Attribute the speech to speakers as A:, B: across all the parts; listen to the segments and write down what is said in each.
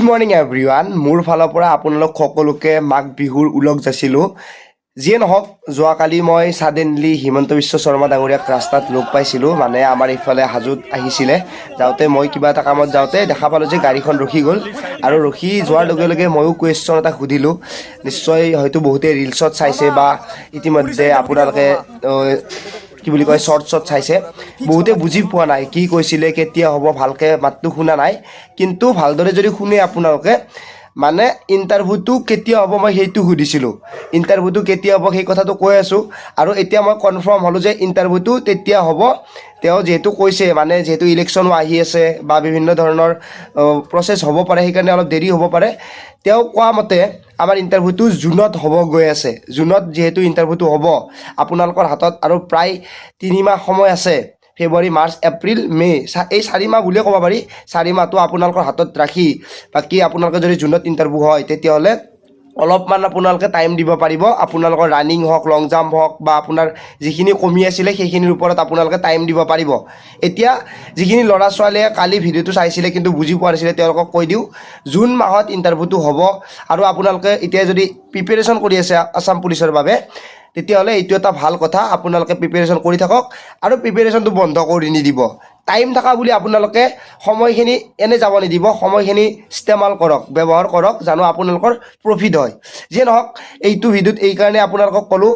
A: Good morning everyone মোৰ ফালৰ পৰা আপোনালোক সকলোকে মাঘ বিহুৰ ওলগ যাচিলোঁ যিয়ে নহওক যোৱাকালি মই ছাডেনলি হিমন্ত বিশ্ব শৰ্মা ডাঙৰীয়াক ৰাস্তাত লগ পাইছিলোঁ। মানে আমাৰ ইফালে হাজোত আহিছিলে। যাওঁতে মই কিবা এটা কামত যাওঁতে দেখা পালোঁ যে গাড়ীখন ৰখি গ'ল। আৰু ৰখি যোৱাৰ লগে লগে ময়ো কুৱেশ্যন এটা সুধিলোঁ। নিশ্চয় হয়তো বহুতে ৰিলচত চাইছে বা ইতিমধ্যে আপোনালোকে কি বুলি কয় শ্বৰ্ট শ্বৰ্ট চাইছে। বহুতে বুজি পোৱা নাই কি কৈছিলে, কেতিয়া হ'ব, ভালকৈ মাতটো শুনা নাই। কিন্তু ভালদৰে যদি শুনে আপোনালোকে মানে ইণ্টাৰভিউটো কেতিয়া হ'ব মই সেইটো সুধিছিলোঁ। ইণ্টাৰভিউটো কেতিয়া হ'ব সেই কথাটো কৈ আছোঁ। আৰু এতিয়া মই কনফাৰ্ম হ'লোঁ যে ইণ্টাৰভিউটো তেতিয়া হ'ব। তেওঁ যিহেতু কৈছে মানে যিহেতু ইলেকশ্যনো আহি আছে বা বিভিন্ন ধৰণৰ প্ৰচেছ হ'ব পাৰে, সেইকাৰণে অলপ দেৰি হ'ব পাৰে। তেওঁ কোৱা মতে, আমাৰ ইণ্টাৰভিউটো জুনত হ'ব গৈ আছে। জুনত যিহেতু ইণ্টাৰভিউটো হ'ব, আপোনালোকৰ হাতত আৰু প্ৰায় তিনিমাহ সময় আছে। ফেব্ৰুৱাৰী, মাৰ্চ, এপ্ৰিল, মে' এই চাৰি মাহ বুলিয়ে ক'ব পাৰি। চাৰি মাহটো আপোনালোকৰ হাতত ৰাখি, বাকী আপোনালোকে যদি জুনত ইণ্টাৰভিউ হয়, তেতিয়াহ'লে অলপমান আপোনালোকে টাইম দিব পাৰিব। আপোনালোকৰ ৰানিং হওক লং জাম্প হওক, বা আপোনাৰ যিখিনি কমি আছিলে, সেইখিনিৰ ওপৰত আপোনালোকে টাইম দিব পাৰিব। এতিয়া যিখিনি ল'ৰা ছোৱালীয়ে কালি ভিডিঅ'টো চাইছিলে, কিন্তু বুজি পোৱা নাছিলে, তেওঁলোকক কৈ দিওঁ, জুন মাহত ইণ্টাৰভিউটো হ'ব। আৰু আপোনালোকে এতিয়া যদি প্ৰিপেৰেশ্যন কৰি আছে আছাম পুলিচৰ বাবে তেতিয়াহ'লে এইটো এটা ভালো কথা। আপোনালোকে প্ৰিপেৰেশ্যন কৰি থাকক আৰু প্ৰিপেৰেশ্যনটো বন্ধ কৰি নিদিব। টাইম থকা বুলি আপোনালোকে সময়খিনি এনে যাব নিদিব, সময়খিনি ইস্তেমাল কৰক, ব্যৱহাৰ কৰক জানো আপোনালোকৰ প্ৰফিট হয়। যিয়ে নহওক, এইটো ভিডিঅ'ত এইকাৰণে আপোনালোকক ক'লোঁ,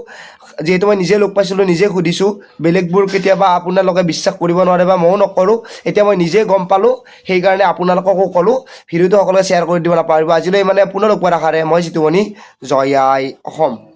A: যিহেতু মই নিজে লগ পাইছিলোঁ, নিজে সুধিছোঁ, বেলেগবোৰ কেতিয়াবা আপোনালোকে বিশ্বাস কৰিব নোৱাৰে বা ময়ো নকৰোঁ, এতিয়া মই নিজে গম পালোঁ, সেইকাৰণে আপোনালোককো ক'লোঁ, ভিডিঅ'টো সকলোৱে শ্বেয়াৰ কৰি দিব নাপাহৰিব। আজিলৈ মানে পুনৰ লগ পোৱাৰ আশাৰে মই জয় আই অসম।